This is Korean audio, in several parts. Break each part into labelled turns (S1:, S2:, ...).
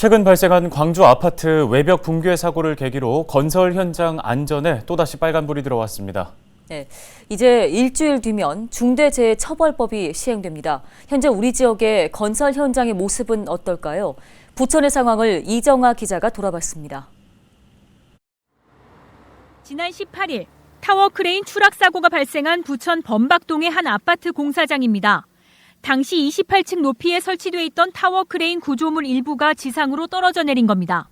S1: 최근 발생한 광주 아파트 외벽 붕괴 사고를 계기로 건설 현장 안전에 또다시 빨간불이 들어왔습니다.
S2: 네, 이제 일주일 뒤면 중대재해처벌법이 시행됩니다. 현재 우리 지역의 건설 현장의 모습은 어떨까요? 부천의 상황을 이정아 기자가 돌아봤습니다.
S3: 지난 18일 타워 크레인 추락 사고가 발생한 부천 범박동의 한 아파트 공사장입니다. 당시 28층 높이에 설치돼 있던 타워 크레인 구조물 일부가 지상으로 떨어져 내린 겁니다.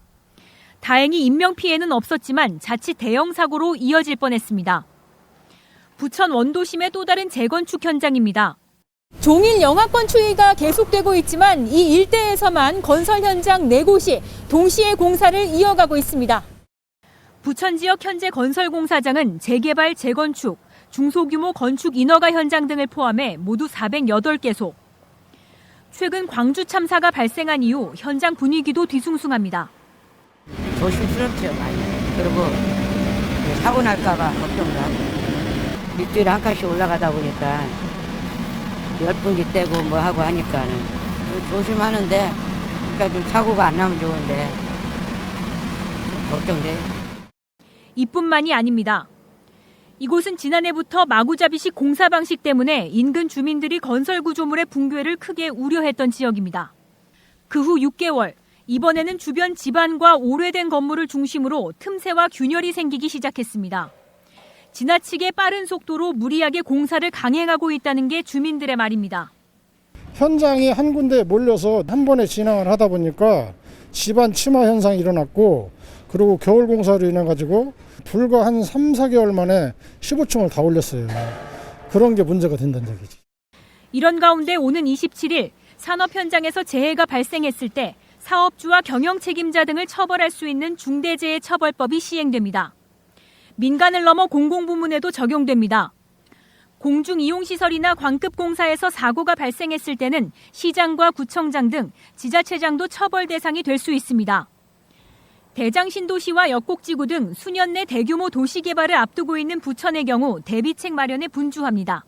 S3: 다행히 인명 피해는 없었지만 자칫 대형 사고로 이어질 뻔했습니다. 부천 원도심의 또 다른 재건축 현장입니다.
S4: 종일 영하권 추위가 계속되고 있지만 이 일대에서만 건설 현장 4곳이 동시에 공사를 이어가고 있습니다.
S3: 부천 지역 현재 건설 공사장은 재개발, 재건축, 중소규모 건축 인허가 현장 등을 포함해 모두 408개소. 최근 광주 참사가 발생한 이후 현장 분위기도 뒤숭숭합니다.
S5: 조심스럽죠 많이 그리고 사고 날까봐 걱정도 하고 일주일에 한 칸씩 올라가다 보니까 열 분기 떼고 뭐 하고 하니까는 조심하는데 그러니까 좀 사고가 안 나면 좋은데 걱정돼요.
S3: 이뿐만이 아닙니다. 이곳은 지난해부터 마구잡이식 공사 방식 때문에 인근 주민들이 건설 구조물의 붕괴를 크게 우려했던 지역입니다. 그 후 6개월, 이번에는 주변 집안과 오래된 건물을 중심으로 틈새와 균열이 생기기 시작했습니다. 지나치게 빠른 속도로 무리하게 공사를 강행하고 있다는 게 주민들의 말입니다.
S6: 현장이 한 군데에 몰려서 한 번에 진행을 하다 보니까 집안 침하 현상이 일어났고 그리고 겨울 공사로 인해 가지고 불과 한 3, 4개월 만에 15층을 다 올렸어요. 그런 게 문제가 된다는 얘기지.
S3: 이런 가운데 오는 27일 산업 현장에서 재해가 발생했을 때 사업주와 경영 책임자 등을 처벌할 수 있는 중대재해처벌법이 시행됩니다. 민간을 넘어 공공부문에도 적용됩니다. 공중 이용시설이나 광급 공사에서 사고가 발생했을 때는 시장과 구청장 등 지자체장도 처벌 대상이 될 수 있습니다. 대장 신도시와 역곡지구 등 수년 내 대규모 도시 개발을 앞두고 있는 부천의 경우 대비책 마련에 분주합니다.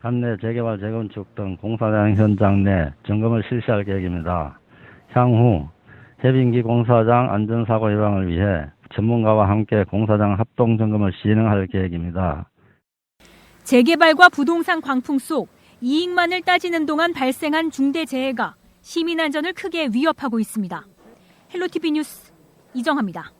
S7: 관내 재개발, 재건축 등 공사장 현장 내 점검을 실시할 계획입니다. 향후 해빙기 공사장 안전사고 예방을 위해 전문가와 함께 공사장 합동 점검을 진행할 계획입니다.
S3: 재개발과 부동산 광풍 속 이익만을 따지는 동안 발생한 중대 재해가 시민 안전을 크게 위협하고 있습니다. 헬로티비 뉴스 이정합니다.